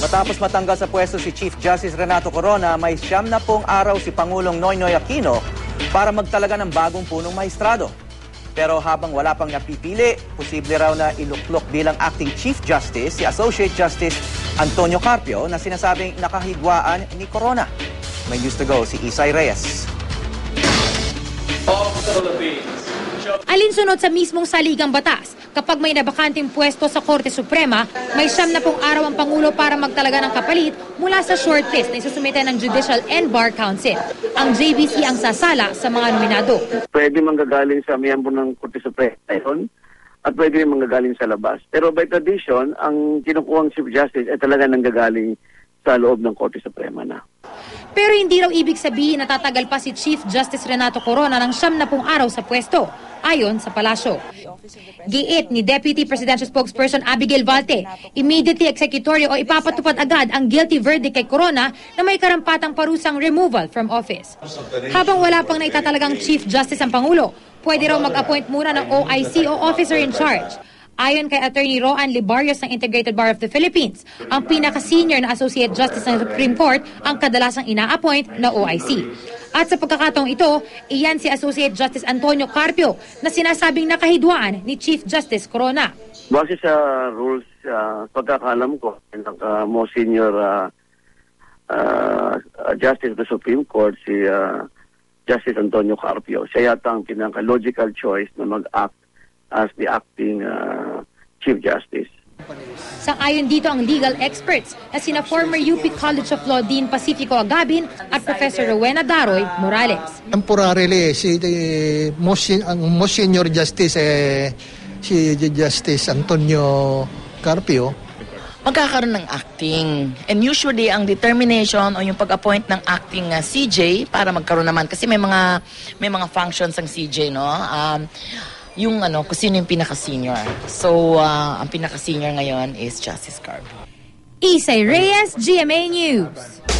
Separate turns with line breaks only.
Matapos matanggal sa pwesto si Chief Justice Renato Corona, may siyam na pong araw si Pangulong Noynoy Aquino para magtalaga ng bagong punong maestrado. Pero habang wala pang napipili, posible raw na iluklok bilang acting Chief Justice si Associate Justice Antonio Carpio na sinasabing nakahigwaan ni Corona. May news to go si Isay Reyes.
Alinsunod sa mismong saligang batas, kapag may nabakanting pwesto sa Korte Suprema, may siyam na pong araw ang Pangulo para magtalaga ng kapalit mula sa shortlist na isusumite ng Judicial and Bar Council. Ang JBC ang sasala sa mga nominado.
pwede manggagaling sa miyembro ng Korte Suprema yun, at pwede rin manggagaling sa labas. Pero by tradition, ang kinukuhang Chief Justice ay talaga nanggagaling sa loob ng Korte Suprema na.
Pero hindi raw ibig sabihin na tatagal pa si Chief Justice Renato Corona ng siyam na pong araw sa pwesto, ayon sa palasyo. Giit ni Deputy Presidential Spokesperson Abigail Valte, immediately executory o ipapatupad agad ang guilty verdict kay Corona na may karampatang parusang removal from office. Habang wala pang naitatalagang Chief Justice ang Pangulo, pwede raw mag-appoint muna ng OIC o Officer in Charge. Ayon kay Attorney Roan Libarios ng Integrated Bar of the Philippines, ang pinaka-senior na Associate Justice ng Supreme Court ang kadalasang ina-appoint na OIC. At sa pagkakataong ito, iyan si Associate Justice Antonio Carpio na sinasabing nakahidwaan ni Chief Justice Corona.
Base sa rules, uh, pagkakalam ko, uh, most senior uh, uh, Justice the Supreme Court, si uh, Justice Antonio Carpio, siya yata ang pinaka-logical choice na mag-act as the acting uh, Chief Justice.
Sang-ayon dito ang legal experts na sina former UP College of Law Dean Pacifico Agabin at Professor Rowena Daroy Morales.
temporarily si the most ang most senior justice eh, si Justice Antonio Carpio
magkakaroon ng acting. And usually, ang determination o yung pag-appoint ng acting uh, CJ para magkaroon naman, kasi may mga may mga functions ang CJ, no? Um, yung ano, kung sino yung pinaka-senior. So, uh, ang pinaka-senior ngayon is Justice Carbo.
Isay Reyes, GMA News.